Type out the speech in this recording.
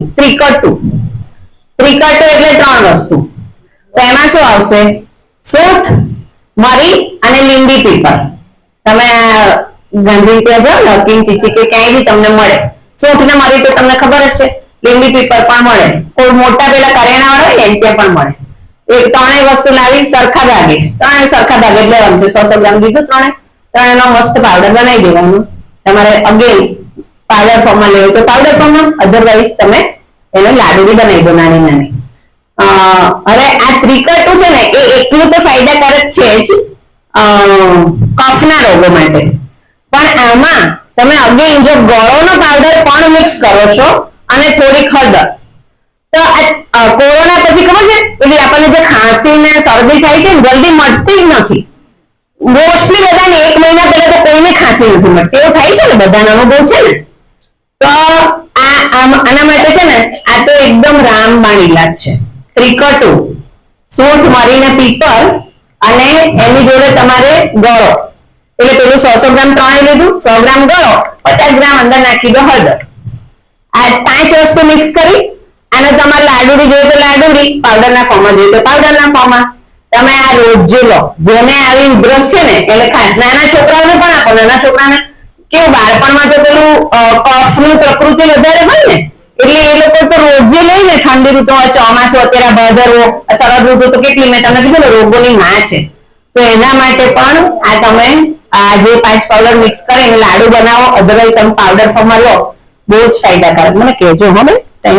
ત્રિકટુ. ત્રિકટુ એટલે ત્રણ વસ્તુ. તો એમાં શું આવશે? સૂટ, મરી અને લીંબી પીપર તમે ગાંધી ત્યાં જાઓ ચીચી કે ક્યાંય બી તમને મળે. સૂટ ને મરી તો તમને ખબર જ છે. લીંબી પીપર પણ મળે. કોઈ મોટા પેલા કરેણા વાળા હોય ને ત્યાં પણ મળે. એ ત્રણેય વસ્તુ લાવી, સરખા ભાગે ત્રણેય સરખા ભાગે એટલે સો સો ગ્રામ દીધું ત્રણે ત્રણેયનો મસ્ત પાવડર બનાવી દેવાનું. તમારે અગેન પાવડર ફોર્મમાં લેવો તો પાવડર ફોર્મમાં અધરવાઇઝ તમે એને લાડુડી બનાવી દો, નાની નાની. હવે આ ત્રિકટું છે ને, એ એટલું તો ફાયદાકારક છે જ કફના રોગો માટે. પણ આમાં તમે અગેન જો ગળોનો પાવડર પણ મિક્સ કરો છો અને થોડીક હળદર. તો આ કોરોના પછી ખબર છે? એટલે આપણને જે ખાંસી ને શરદી થાય છે જલ્દી મટતી જ નથી. મોસ્ટલી બધાને એક મહિના પહેલા તો કોઈને ખાંસી નથી મળતી. એવું થાય છે ને, બધાનો અનુભવ છે ને? તો આના માટે છે ને, આ તો એકદમ રામબાણ ઇલાજ છે. ત્રિકટુ. સૂંઠ મરીને પીપર અને એની જોડે તમારે ગળો. એટલે પેલું સો સો ગ્રામ ત્રણે લીધું, સો ગ્રામ ગળો, પચાસ ગ્રામ અંદર નાખી દો હળદર. આ પાંચ વસ્તુ મિક્સ કરી, અને તમારે લાડુડી જોઈએ તો લાડુડી, પાવડરના ફોર્મમાં જોઈએ તો પાવડરના ફોર્મમાં તમે આ રોજ લો, જેને આવી ઉધરસ છે ને એટલે ખાસ નાના છોકરાઓને પણ આપો, નાના છોકરાને. કેવું બાળપણમાં તો પેલું કફની પ્રકૃતિ વધારે હોય ને, એટલે એ લોકો તો રોજે લઈને ઠંડી ઋતુ હોય ચોમાસું અત્યારે ભાદરવો શરદ ઋતુ તો કેટલી મેં તમને કીધું ને, રોગોની માં છે. તો એના માટે પણ આ તમે, આ જે પાંચ પાવડર મિક્સ કરીને લાડુ બનાવો અધરવાઇઝ તમે પાવડર ફોર્મમાં લો, બહુ જ ફાયદાકારક. મને કહેજો, હા બેન. Thank you.